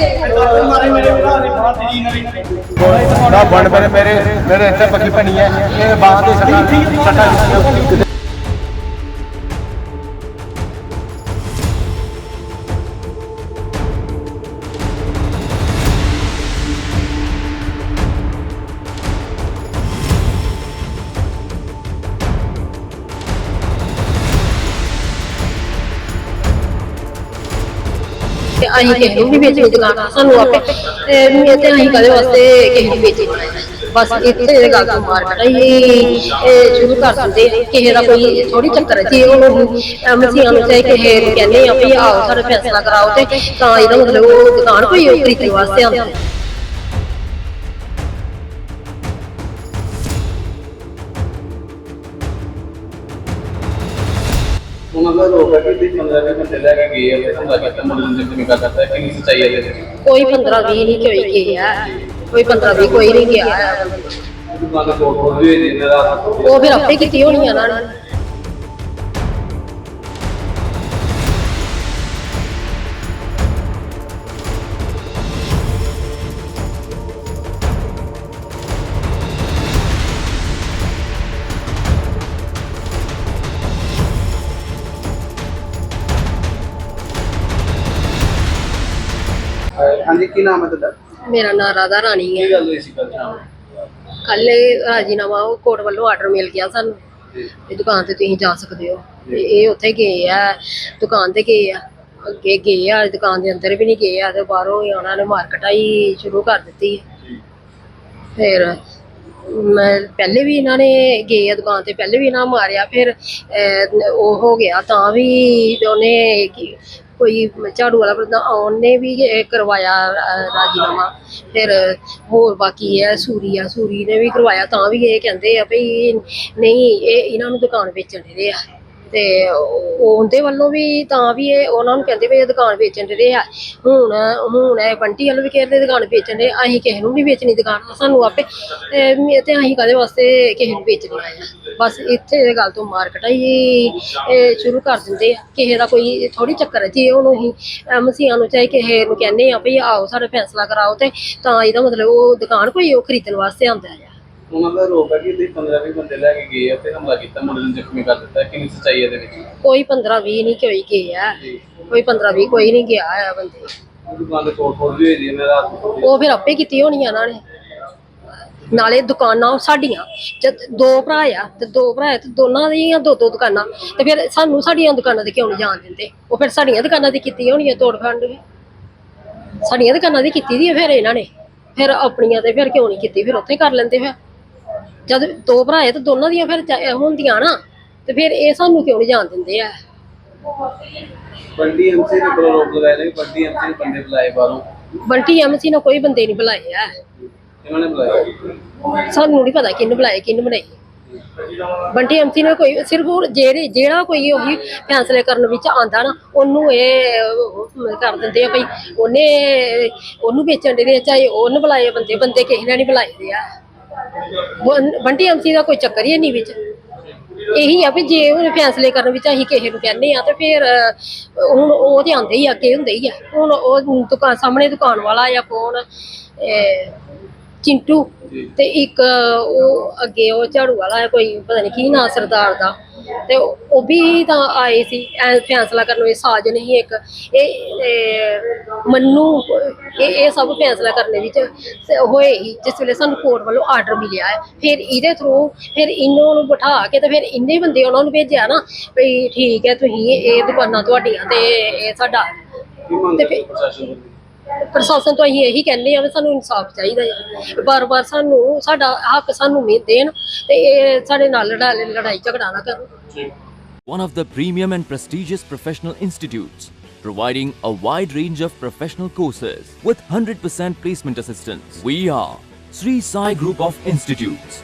ਮਾਰੇ ਮੇਰੇ ਬਣ ਮੇਰੇ ਮੇਰੇ ਇੱਥੇ ਪੱਕੀ ਬਣੀ ਹੈ। ਇਹ ਬਾਹਾਂ ਦੇ ਸੱਟਾਂ ਸੱਟਾਂ ਤੇ ਅਸੀਂ ਕਿਸੇ ਨੂੰ ਵੀ ਵੇਚਣੀ ਦੁਕਾਨ ਸਾਨੂੰ ਆਪੇ। ਤੇ ਮੈਂ ਤੇ ਅਸੀਂ ਕਦੇ ਵਾਸਤੇ ਕਿਸੇ ਨੂੰ ਵੇਚੀ ਬਸ ਇੱਥੇ ਇਹ ਗੱਲ ਤੋਂ ਮਾਰ ਕਟਾਈ ਇਹ ਸ਼ੁਰੂ ਕਰ ਦਿੰਦੇ ਕਿਸੇ ਦਾ ਕੋਈ ਥੋੜੀ ਚੱਕਰ ਹੈ। ਉਹ ਐਮਸੀਆਂ ਨੂੰ ਚਾਹੇ ਕਿਸੇ ਨੂੰ ਕਹਿੰਦੇ ਆ ਵੀ ਆਓ, ਸਾਡਾ ਫੈਸਲਾ ਕਰਾਓ ਤੇ ਤਾਂ ਇਹਦਾ ਮਤਲਬ ਉਹ ਦੁਕਾਨ ਕੋਈ ਖਰੀਦਣ ਵਾਸਤੇ ਆਉਂਦਾ ਕਿ 15 ਦੇ ਬੰਦੇ ਲੈ ਕੇ ਗਏ ਆ ਤੇ ਹਮਲਾ ਕੀਤਾ ਮੁੰਡੇ ਨੂੰ ਜ਼ਖਮੀ ਕਰ ਦਿੱਤਾ ਕਿ ਨਹੀਂ ਸੱਚਾਈ ਹੈ ਇਹਦੇ ਵਿੱਚ? ਕੋਈ 15 20 ਨਹੀਂ ਕੋਈ ਗਿਆ ਕੋਈ 15 20 ਕੋਈ ਨਹੀਂ ਗਿਆ। ਦੁਕਾਨ ਦੇ ਕੋਲ ਉਹ ਫਿਰ ਆਪੇ ਕੀਤੀ ਹੋਣੀ ਆ ਨਾ। ਹਾਂਜੀ ਕੀ ਨਾਮ ਹੈ ਤੁਹਾਡਾ? ਮੇਰਾ ਨਾਂ ਰਾਧਾ ਰਾਣੀ ਹੈ। ਕੀ ਗੱਲ ਹੋਈ ਸੀ ਕੱਲ ਸ਼ਾਮ? ਕੱਲ ਰਾਜੀਨਾਮਾ ਉਹ ਕੋਰਟ ਵੱਲੋਂ ਆਰਡਰ ਮਿਲ ਗਿਆ ਸਾਨੂੰ। ਇਹ ਦੁਕਾਨ ਤੇ ਤੁਸੀਂ ਜਾ ਸਕਦੇ ਹੋ। ਤੇ ਇਹ ਉੱਥੇ ਗਏ ਆ ਦੁਕਾਨ ਤੇ ਗਏ ਆ। ਅੱਗੇ ਗਏ ਆ ਦੁਕਾਨ ਦੇ ਅੰਦਰ ਵੀ ਨਹੀਂ ਗਏ ਆ ਤੇ ਬਾਹਰੋਂ ਹੀ ਉਹਨਾਂ ਨੇ ਮਾਰਕਟਾਈ ਸ਼ੁਰੂ ਕਰ ਦਿੱਤੀ। ਫਿਰ ਮੈਂ ਪਹਿਲੇ ਵੀ ਇਹਨਾਂ ਨੇ ਗਏ ਆ ਦੁਕਾਨ ਤੇ ਪਹਿਲੇ ਵੀ ਇਹਨਾਂ ਮਾਰਿਆ। ਫਿਰ ਉਹ ਹੋ ਗਿਆ ਤਾਂ ਵੀ ਉਹਨੇ ਕੋਈ ਝਾੜੂ ਵਾਲਾ ਬੰਦਾ ਉਹਨੇ ਵੀ ਇਹ ਕਰਵਾਇਆ ਅਹ, ਰਾਜੀਨਾਮਾ। ਫਿਰ ਹੋਰ ਬਾਕੀ ਹੈ ਸੂਰੀ ਆ ਸੂਰੀ ਨੇ ਵੀ ਕਰਵਾਇਆ ਤਾਂ ਵੀ ਇਹ ਕਹਿੰਦੇ ਆ ਵੀ ਨਹੀਂ ਇਹ ਇਹਨਾਂ ਨੂੰ ਦੁਕਾਨ ਵੇਚਣ ਦੇ ਆ। ਤੇ ਉਹ- ਉਹਦੇ ਵੱਲੋਂ ਵੀ ਤਾਂ ਵੀ ਇਹ ਉਹਨਾਂ ਨੂੰ ਕਹਿੰਦੇ ਵੀ ਇਹ ਦੁਕਾਨ ਵੇਚਣ ਦੇ ਆ। ਹੁਣ ਹੁਣ ਇਹ ਬੰਟੀ ਵੱਲ ਵੀ ਕਹਿੰਦੇ ਦੁਕਾਨ ਵੇਚਣ ਦੇ ਅਸੀਂ ਕਿਸੇ ਨੂੰ ਨਹੀਂ ਵੇਚਣੀ ਦੁਕਾਨ ਸਾਨੂੰ ਆਪੇ, ਤੇ ਅਸੀਂ ਕਦੇ ਵਾਸਤੇ ਕਿਸੇ ਨੂੰ ਵੇਚਣੀ ਆ। ਬਸ ਇੱਥੇ ਇਹ ਗੱਲ ਤੋਂ ਮਾਰ ਹੀ ਸ਼ੁਰੂ ਕਰ ਦਿੰਦੇ ਆ। ਕਿਸੇ ਦਾ ਕੋਈ ਥੋੜੀ ਚੱਕਰ ਹੈ ਜੇ ਉਹਨੂੰ ਅਸੀਂ ਐਮਸੀਆਂ ਨੂੰ ਚਾਹੇ ਕਿਸੇ ਨੂੰ ਕਹਿੰਦੇ ਆ, ਵੀ ਆਓ, ਸਾਡਾ ਫੈਸਲਾ ਕਰਾਓ ਤੇ ਤਾਂ ਇਹਦਾ ਮਤਲਬ ਉਹ ਦੁਕਾਨ ਕੋਈ ਉਹ ਖਰੀਦਣ ਵਾਸਤੇ ਆਉਂਦਾ ਆ। ਉਹਨਾਂ ਦਾ ਰੋਕ ਹੈ ਕਿ 15 ਦੇ ਬੰਦੇ ਲੈ ਕੇ ਗਏ ਆ ਤੇ ਹਮਲਾ ਕੀਤਾ ਮੁੰਡੇ ਨੂੰ ਜ਼ਖਮੀ ਕਰ ਦਿੱਤਾ ਕਿ ਨਹੀਂ ਸੱਚਾਈ ਹੈ ਇਹਦੇ ਵਿੱਚ? ਕੋਈ 15 20 ਨਹੀਂ ਕੋਈ ਗਿਆ ਕੋਈ 15 20 ਕੋਈ ਨਹੀਂ ਗਿਆ ਆ ਬੰਦੇ। ਦੁਕਾਨ ਦੇ ਕੋਲ ਕੋਲ ਵੀ ਦਿਨ ਰਾਤ ਉਹ ਫਿਰ ਆਪੇ ਕੀਤੀ ਹੋਣੀ ਆ ਇਹਨਾਂ ਨੇ। ਨਾਲੇ ਦੁਕਾਨਾਂ ਸਾਡੀਆਂ ਜਦ ਦੋ ਭਰਾ ਆ ਤੇ ਦੋ ਭਰਾ ਆ ਤੇ ਦੋਨਾਂ ਦੀਆਂ ਦੋ ਦੋ ਦੁਕਾਨਾਂ। ਤੇ ਫਿਰ ਸਾਨੂੰ ਸਾਡੀਆਂ ਦੁਕਾਨਾਂ ਤੇ ਕਿਉਂ ਨਹੀਂ ਜਾਣ ਦਿੰਦੇ? ਉਹ ਫਿਰ ਸਾਡੀਆਂ ਦੁਕਾਨਾਂ ਦੀ ਕੀਤੀ ਹੋਣੀ ਆ ਤੋੜ ਫੰਡ ਵੀ। ਸਾਡੀਆਂ ਦੁਕਾਨਾਂ ਦੀ ਕੀਤੀ ਦੀ ਆ ਫਿਰ ਇਹਨਾਂ ਨੇ। ਫਿਰ ਆਪਣੀਆਂ ਤੇ ਫਿਰ ਕਿਉਂ ਨਹੀਂ ਕੀਤੀ? ਫਿਰ ਉੱਥੇ ਕਰ ਲੈਂਦੇ ਫਿਰ। ਜਦ ਦੋ ਭਰਾ ਆ ਤੇ ਦੋਨਾਂ ਦੀਆਂ ਫਿਰ ਹੁੰਦੀਆਂ ਨਾ ਤੇ ਫਿਰ ਇਹ ਸਾਨੂੰ ਕਿਉਂ ਨਹੀਂ ਜਾਣ ਦਿੰਦੇ ਆ? ਬੰਡੀ ਐਮਸੀ ਨੇ ਕੋਲ ਰੋਕ ਲਗਾਇਆ ਨੇ ਬੰਡੀ ਐਮਸੀ ਨੇ ਬੰਦੇ ਬੁਲਾਏ ਬਾਹਰੋਂ? ਬੰਟੀ ਐਮਸੀ ਨੇ ਕੋਈ ਬੰਦੇ ਨਹੀਂ ਬੁਲਾਏ ਆ। ਇਹਨਾਂ ਨੇ ਬੁਲਾਇਆ? ਸਾਨੂੰ ਨਹੀਂ ਪਤਾ ਕਿਹਨੂੰ ਬੁਲਾਏ ਕਿਹਨੂੰ ਬਣਾਈ ਬੰਟੀ ਐਮਸੀ ਨੇ ਕੋਈ ਸਿਰਫ ਉਹ ਜਿਹੜੇ ਜਿਹੜਾ ਕੋਈ ਉਹੀ ਫੈਸਲੇ ਕਰਨ ਵਿੱਚ ਆਂਦਾ ਨਾ ਉਹਨੂੰ ਇਹ ਉਹ ਕਰ ਦਿੰਦੇ ਆ ਭਈ ਉਹਨੇ ਉਹਨੂੰ ਵੇਚਣ ਦੇ ਚਾਹੇ ਉਹਨੂੰ ਬੁਲਾਏ ਬੰਦੇ ਬੰਦੇ ਕਿਸੇ ਨੇ ਨਹੀਂ ਬੁਲਾਏ ਦੇ ਆ। ਬੰਟੀ ਐਮਸੀ ਦਾ ਕੋਈ ਚੱਕਰ ਹੀ ਨਹੀਂ ਵਿੱਚ। ਇਹੀ ਆ ਵੀ ਜੇ ਉਹ ਫੈਸਲੇ ਕਰਨ ਵਿੱਚ ਅਸੀਂ ਕਿਸੇ ਨੂੰ ਕਹਿੰਦੇ ਆ ਤੇ ਫਿਰ ਹੁਣ ਉਹ ਤੇ ਆਉਂਦੇ ਹੀ ਆ ਕੇ ਹੁੰਦੇ ਹੀ ਆ। ਹੁਣ ਉਹ ਦੁਕਾਨ ਸਾਹਮਣੇ ਦੁਕਾਨ ਵਾਲਾ ਜਾਂ ਕੌਣ ਇਹ, ਚਿੰਟੂ ਤੇ ਇੱਕ ਉਹ ਅੱਗੇ ਉਹ ਝਾੜੂ ਵਾਲਾ ਹੈ ਕੋਈ ਪਤਾ ਨਹੀਂ ਕੀ ਨਾਂ ਸਰਦਾਰ ਦਾ। ਤੇ ਉਹ ਵੀ ਤਾਂ ਆਏ ਸੀ ਐ ਫੈਸਲਾ ਕਰਨ ਵਿੱਚ ਸਾਜ ਨਹੀਂ ਇੱਕ। ਇਹ ਇਹ ਮੰਨੂ ਇਹ ਇਹ ਸਭ ਫੈਸਲਾ ਕਰਨ ਵਿੱਚ ਸ- ਹੋਏ ਹੀ ਜਿਸ ਵੇਲੇ ਸਾਨੂੰ ਕੋਰਟ ਵੱਲੋਂ ਆਰਡਰ ਮਿਲਿਆ ਹੈ। ਫਿਰ ਇਹਦੇ ਥਰੂ ਫਿਰ ਇਹਨਾਂ ਨੂੰ ਬਿਠਾ ਕੇ ਤੇ ਫਿਰ ਇੰਨੇ ਬੰਦੇ ਉਹਨਾਂ ਨੂੰ ਭੇਜਿਆ ਨਾ ਵੀ ਠੀਕ ਹੈ ਤੁਸੀਂ ਇਹ ਦੁਕਾਨਾਂ ਤੁਹਾਡੀਆਂ ਤੇ ਇਹ ਸਾਡਾ। ਤੇ ਫਿਰ- ਪ੍ਰਸ਼ਾਸਨ ਪ੍ਰਸ਼ਾਸਨ ਤੋਂ ਅਸੀਂ ਇਹੀ ਕਹਿੰਦੇ ਆ ਵੀ ਸਾਨੂੰ ਇਨਸਾਫ ਚਾਹੀਦਾ ਹੈ ਬਾਰ-ਬਾਰ ਸਾਨੂੰ ਸਾਡਾ ਹੱਕ ਸਾਨੂੰ ਮਿਲ ਦੇਣ ਤੇ ਇਹ ਸਾਡੇ ਨਾਲ ਲੜਾ- ਲੜਾਈ ਝਗੜਾ ਨਾ ਕਰਨ one of the premium and prestigious professional institutes, providing a wide range of professional courses with 100% placement assistance. We are Sri Sai Group of Institutes.